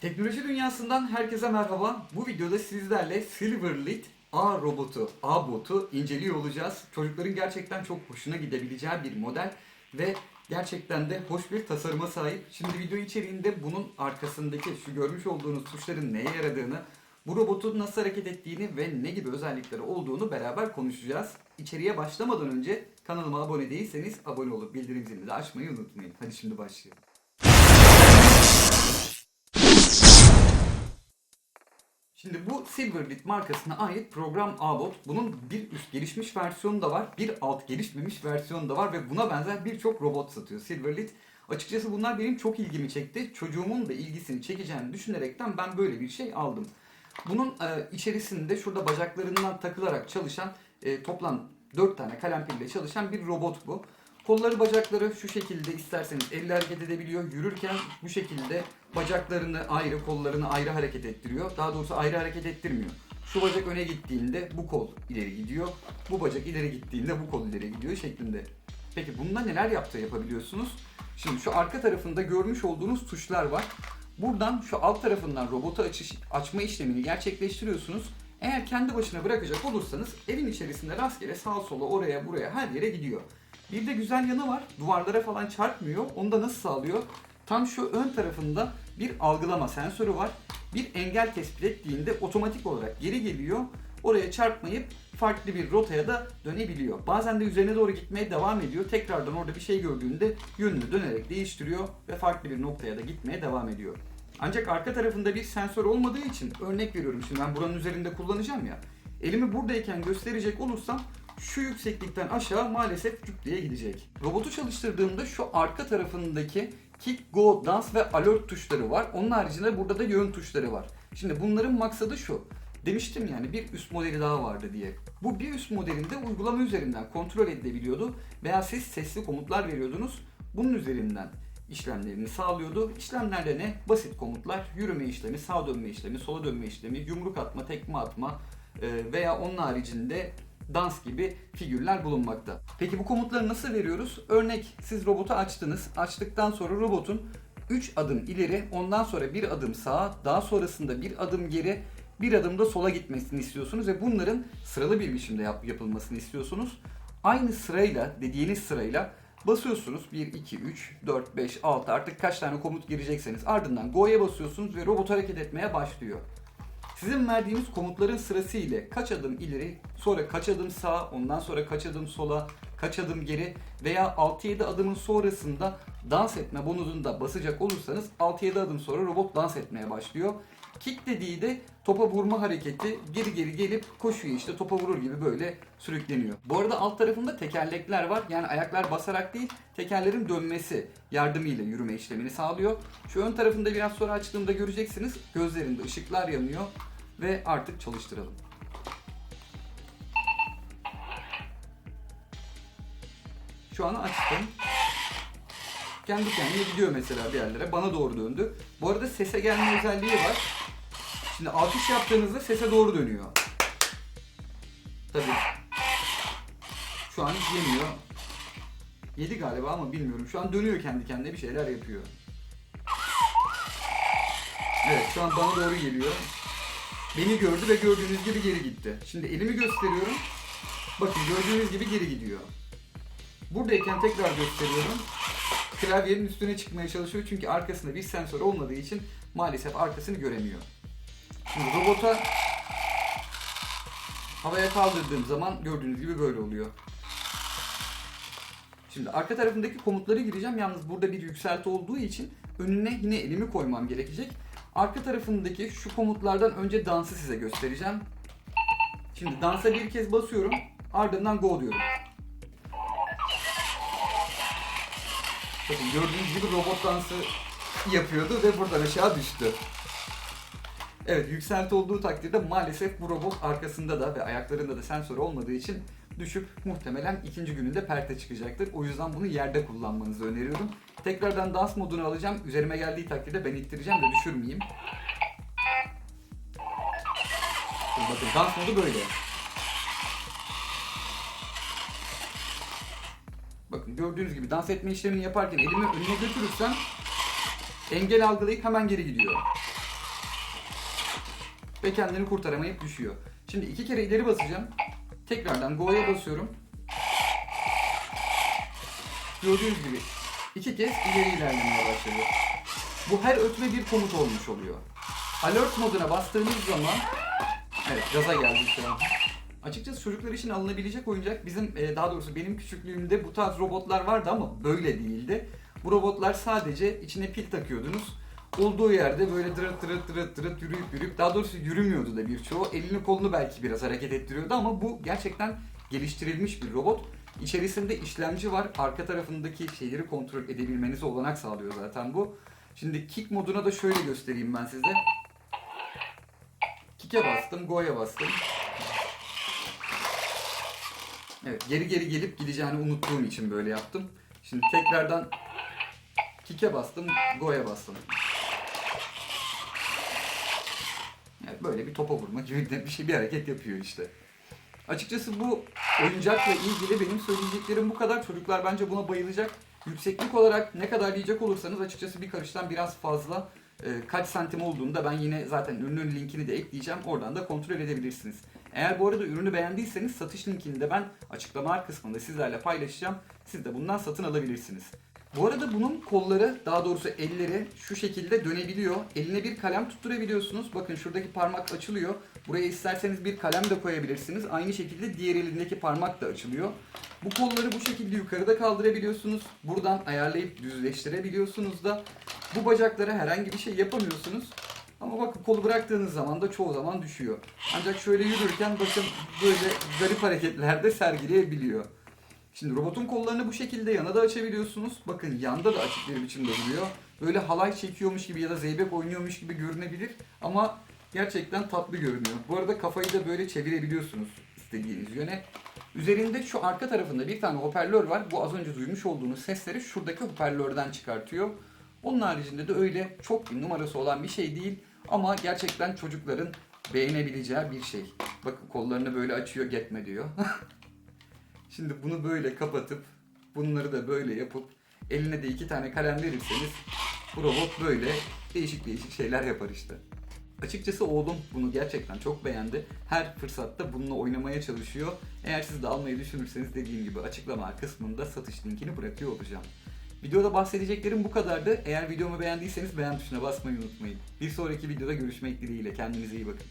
Teknoloji dünyasından herkese merhaba. Bu videoda sizlerle Silverlit A robotu, A botu inceliyor olacağız. Çocukların gerçekten çok hoşuna gidebileceği bir model ve gerçekten de hoş bir tasarıma sahip. Şimdi video içeriğinde bunun arkasındaki şu görmüş olduğunuz tuşların neye yaradığını, bu robotun nasıl hareket ettiğini ve ne gibi özellikleri olduğunu beraber konuşacağız. İçeriye başlamadan önce kanalıma abone değilseniz abone olup bildirim zilini de açmayı unutmayın. Hadi şimdi başlayalım. Şimdi bu Silverlit markasına ait program Abot. Bunun bir üst gelişmiş versiyonu da var, bir alt gelişmemiş versiyonu da var ve buna benzer birçok robot satıyor Silverlit. Açıkçası bunlar benim çok ilgimi çekti. Çocuğumun da ilgisini çekeceğini düşünerekten ben böyle bir şey aldım. Bunun e, içerisinde şurada bacaklarından takılarak çalışan e, toplam 4 tane kalem pille çalışan bir robot bu. Kolları bacakları şu şekilde isterseniz elle hareket edebiliyor. Yürürken bu şekilde bacaklarını ayrı, kollarını ayrı hareket ettiriyor. Daha doğrusu ayrı hareket ettirmiyor. Şu bacak öne gittiğinde bu kol ileri gidiyor. Bu bacak ileri gittiğinde bu kol ileri gidiyor şeklinde. Peki bunda neler yaptığı yapabiliyorsunuz? Şimdi şu arka tarafında görmüş olduğunuz tuşlar var. Buradan şu alt tarafından robotu açış, açma işlemini gerçekleştiriyorsunuz. Eğer kendi başına bırakacak olursanız evin içerisinde rastgele sağa sola oraya buraya her yere gidiyor. Bir de güzel yanı var. Duvarlara falan çarpmıyor. Onu da nasıl sağlıyor? Tam şu ön tarafında bir algılama sensörü var. Bir engel tespit ettiğinde otomatik olarak geri geliyor. Oraya çarpmayıp farklı bir rotaya da dönebiliyor. Bazen de üzerine doğru gitmeye devam ediyor. Tekrardan orada bir şey gördüğünde yönünü dönerek değiştiriyor ve farklı bir noktaya da gitmeye devam ediyor. Ancak arka tarafında bir sensör olmadığı için örnek veriyorum şimdi ben buranın üzerinde kullanacağım ya. Elimi buradayken gösterecek olursam şu yükseklikten aşağı maalesef diye gidecek. Robotu çalıştırdığımda şu arka tarafındaki kick, go, dans ve alert tuşları var. Onun haricinde burada da yön tuşları var. Şimdi bunların maksadı şu. Demiştim yani bir üst modeli daha vardı diye. Bu bir üst modelinde uygulama üzerinden kontrol edilebiliyordu veya siz sesli komutlar veriyordunuz. Bunun üzerinden işlemlerini sağlıyordu. İşlemlerde ne? Basit komutlar, yürüme işlemi, sağa dönme işlemi, sola dönme işlemi, yumruk atma, tekme atma e, veya onun haricinde dans gibi figürler bulunmakta. Peki bu komutları nasıl veriyoruz? Örnek siz robotu açtınız. Açtıktan sonra robotun 3 adım ileri, ondan sonra bir adım sağa, daha sonrasında bir adım geri, bir adım da sola gitmesini istiyorsunuz ve bunların sıralı bir biçimde yap- yapılmasını istiyorsunuz. Aynı sırayla, dediğiniz sırayla basıyorsunuz. 1, 2, 3, 4, 5, 6 artık kaç tane komut girecekseniz ardından Go'ya basıyorsunuz ve robot hareket etmeye başlıyor. Sizin verdiğiniz komutların sırası ile kaç adım ileri, sonra kaç adım sağa, ondan sonra kaç adım sola, kaç adım geri veya 6-7 adımın sonrasında dans etme bonusunda basacak olursanız 6-7 adım sonra robot dans etmeye başlıyor. Kick dediği de topa vurma hareketi geri geri gelip koşuyor işte topa vurur gibi böyle sürükleniyor. Bu arada alt tarafında tekerlekler var. Yani ayaklar basarak değil tekerlerin dönmesi yardımıyla yürüme işlemini sağlıyor. Şu ön tarafında biraz sonra açtığımda göreceksiniz gözlerinde ışıklar yanıyor ve artık çalıştıralım. Şu an açtım. Kendi kendine gidiyor mesela bir yerlere. Bana doğru döndü. Bu arada sese gelme özelliği var. Şimdi alkış yaptığınızda sese doğru dönüyor. Tabii. Şu an yemiyor. Yedi galiba ama bilmiyorum. Şu an dönüyor kendi kendine bir şeyler yapıyor. Evet şu an bana doğru geliyor. Beni gördü ve gördüğünüz gibi geri gitti. Şimdi elimi gösteriyorum. Bakın gördüğünüz gibi geri gidiyor. Buradayken tekrar gösteriyorum. Klavyenin üstüne çıkmaya çalışıyor çünkü arkasında bir sensör olmadığı için maalesef arkasını göremiyor. Şimdi robota havaya kaldırdığım zaman gördüğünüz gibi böyle oluyor. Şimdi arka tarafındaki komutları gireceğim. Yalnız burada bir yükselti olduğu için önüne yine elimi koymam gerekecek. Arka tarafındaki şu komutlardan önce dansı size göstereceğim. Şimdi dansa bir kez basıyorum. Ardından go diyorum. Bakın gördüğünüz gibi robot dansı yapıyordu ve buradan aşağı düştü. Evet yükselti olduğu takdirde maalesef bu robot arkasında da ve ayaklarında da sensör olmadığı için düşüp muhtemelen ikinci gününde perte çıkacaktır. O yüzden bunu yerde kullanmanızı öneriyorum. Tekrardan dans modunu alacağım. Üzerime geldiği takdirde ben ittireceğim de düşürmeyeyim. Bakın dans modu böyle. Bakın gördüğünüz gibi dans etme işlemini yaparken elimi önüne götürürsem engel algılayıp hemen geri gidiyor. Ve kendini kurtaramayıp düşüyor. Şimdi iki kere ileri basacağım. Tekrardan Go'ya basıyorum. Gördüğünüz gibi iki kez ileri ilerlemeye başladı. Bu her ötme bir komut olmuş oluyor. Alert moduna bastığınız zaman Evet gaza geldik şu an. Açıkçası çocuklar için alınabilecek oyuncak bizim e, daha doğrusu benim küçüklüğümde bu tarz robotlar vardı ama böyle değildi. Bu robotlar sadece içine pil takıyordunuz. Olduğu yerde böyle dırıt dırıt dırıt dırıt yürüyüp yürüyüp daha doğrusu yürümüyordu da birçoğu. Elini kolunu belki biraz hareket ettiriyordu ama bu gerçekten geliştirilmiş bir robot. İçerisinde işlemci var. Arka tarafındaki şeyleri kontrol edebilmenize olanak sağlıyor zaten bu. Şimdi kick moduna da şöyle göstereyim ben size. Kick'e bastım, go'ya bastım. Evet, geri geri gelip gideceğini unuttuğum için böyle yaptım. Şimdi tekrardan kick'e bastım, go'ya bastım. Böyle bir topa vurma gibi bir şey bir hareket yapıyor işte. Açıkçası bu oyuncakla ilgili benim söyleyeceklerim bu kadar. Çocuklar bence buna bayılacak. Yükseklik olarak ne kadar diyecek olursanız açıkçası bir karıştan biraz fazla. Ee, kaç santim olduğunu da ben yine zaten ürünün linkini de ekleyeceğim. Oradan da kontrol edebilirsiniz. Eğer bu arada ürünü beğendiyseniz satış linkini de ben açıklama kısmında sizlerle paylaşacağım. Siz de bundan satın alabilirsiniz. Bu arada bunun kolları, daha doğrusu elleri şu şekilde dönebiliyor. Eline bir kalem tutturabiliyorsunuz. Bakın şuradaki parmak açılıyor. Buraya isterseniz bir kalem de koyabilirsiniz. Aynı şekilde diğer elindeki parmak da açılıyor. Bu kolları bu şekilde yukarıda kaldırabiliyorsunuz. Buradan ayarlayıp düzleştirebiliyorsunuz da. Bu bacaklara herhangi bir şey yapamıyorsunuz. Ama bakın kolu bıraktığınız zaman da çoğu zaman düşüyor. Ancak şöyle yürürken bakın böyle garip hareketler de sergileyebiliyor. Şimdi robotun kollarını bu şekilde yana da açabiliyorsunuz. Bakın yanda da açık bir biçimde duruyor. Böyle halay çekiyormuş gibi ya da zeybek oynuyormuş gibi görünebilir. Ama gerçekten tatlı görünüyor. Bu arada kafayı da böyle çevirebiliyorsunuz istediğiniz yöne. Üzerinde şu arka tarafında bir tane hoparlör var. Bu az önce duymuş olduğunuz sesleri şuradaki hoparlörden çıkartıyor. Onun haricinde de öyle çok bir numarası olan bir şey değil. Ama gerçekten çocukların beğenebileceği bir şey. Bakın kollarını böyle açıyor getme diyor. Şimdi bunu böyle kapatıp bunları da böyle yapıp eline de iki tane kalem verirseniz bu robot böyle değişik değişik şeyler yapar işte. Açıkçası oğlum bunu gerçekten çok beğendi. Her fırsatta bununla oynamaya çalışıyor. Eğer siz de almayı düşünürseniz dediğim gibi açıklama kısmında satış linkini bırakıyor olacağım. Videoda bahsedeceklerim bu kadardı. Eğer videomu beğendiyseniz beğen tuşuna basmayı unutmayın. Bir sonraki videoda görüşmek dileğiyle. Kendinize iyi bakın.